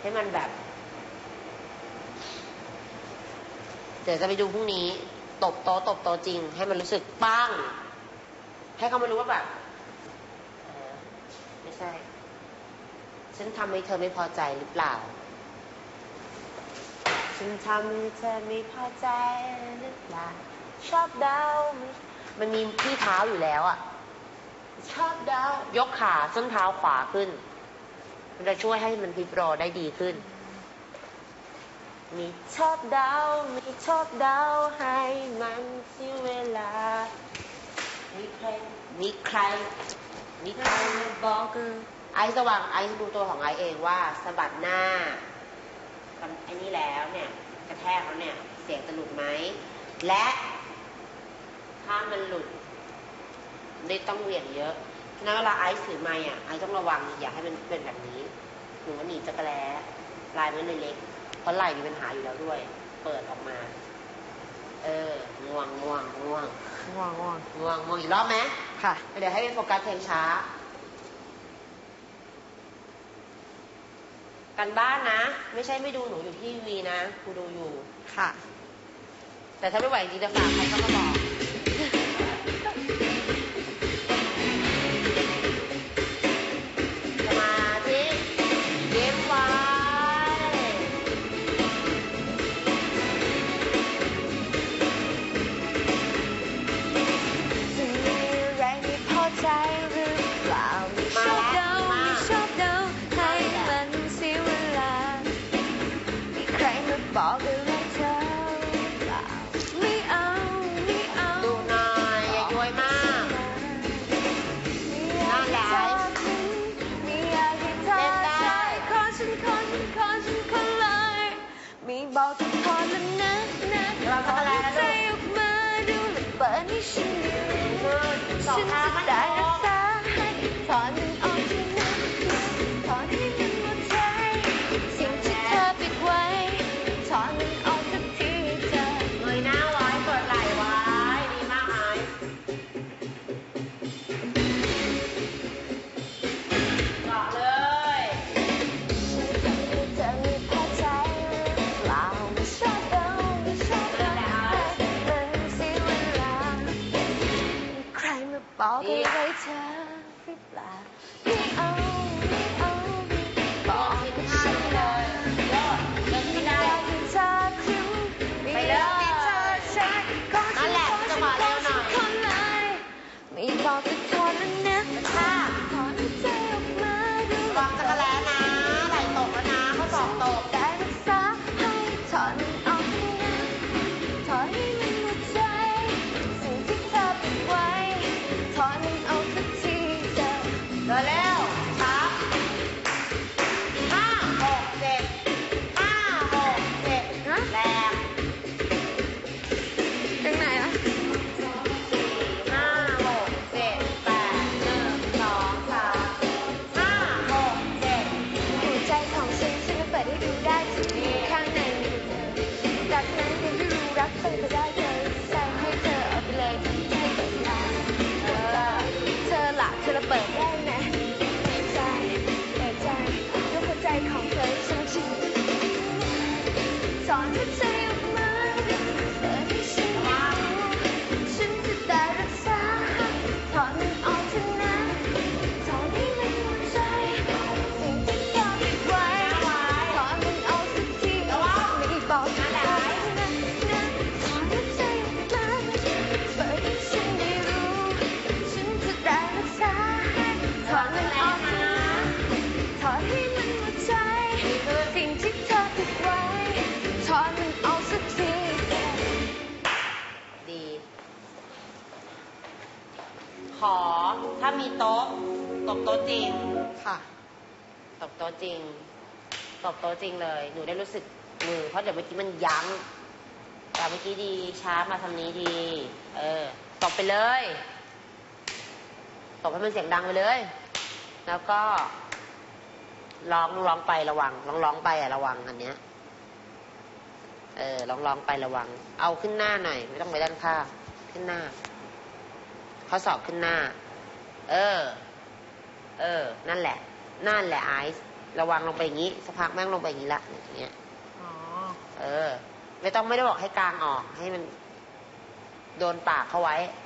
ให้มันแบบ เดี๋ยวจะไปดูพรุ่งนี้ ตบโตตบโตจริง ให้มันรู้สึกปังให้เขามารู้ว่าแบบไม่ใช่ ฉันทำให้เธอไม่พอใจหรือเปล่า ฉันทำให้เธอไม่พอใจหรือเปล่า ชอบเดามันมีที่เท้าอยู่แล้วอะ ชอบเดายกขาส้นเท้าขวาขึ้น มันจะช่วยให้มันพลิกโรได้ดีขึ้น มีชอบเดามีชอบเดาให้มันเสียเวลา มีใคร มีใคร มีใครมาบอกเออไอซ์ระวังไอซ์ดูตัวของไอซ์เองว่าสะบัดหน้ามันไอนี่แล้วเนี่ย กระแทกแล้วเนี่ย เสียงจะหลุดไหม และถ้ามันหลุด ไม่ต้องเหวี่ยงเยอะฉะนั้นเวลาไอซ์ถือไม้อะไอซ์ต้องระวังอย่าให้มันเป็นแบบนี้หนูว่าหนีจักรแล้ลายมันเลยเล็กเพราะไหล่มีปัญหาอยู่แล้วด้วย เปิดออกมา เออง่วงง่วงง่วงง่วงง่วงง่วงง่วงอีกรอบไหมค่ะ เดี๋ยวให้ไปโฟกัสเพลงช้า กันบ้านนะ ไม่ใช่ไม่ดูหนูอยู่ที่วีนะครูดูอยู่ค่ะ แต่ถ้าไม่ไหวจริงจะฝากใครก็มาบอก ส บอกทิ้งไม่อยากให้เธอใช้ขอนั่ฉันแหละขอจัฉังนหวะ ขอถ้ามีโต๊ะตบโต๊ะจริงค่ะตบโต๊ะจริงตบโต๊ะจริงเลย หนูได้รู้สึกมือเพราะเดี๋ยวเมื่อกี้มันยั้งแต่เมื่อกี้ดีช้ามาทางนี้ดี เออตบไปเลยตบให้มันเสียงดังไปเลย แล้วก็ร้องร้องไประวังร้องร้องไปอะระวังอันเนี้ย เออร้องร้องไประวัง เอาขึ้นหน้าหน่อยไม่ต้องไปด้านข้างขึ้นหน้า ข้อศอกขึ้นหน้า เออ เออ นั่นแหละ นั่นแหละไอซ์ระวังลงไปอย่างนี้สักพักแม่งลงไปอย่างนี้ละอย่างเงี้ยอ๋อ เออ ไม่ต้องไม่ได้บอกให้กลางออกให้มัน โดนปากเขาไว้อ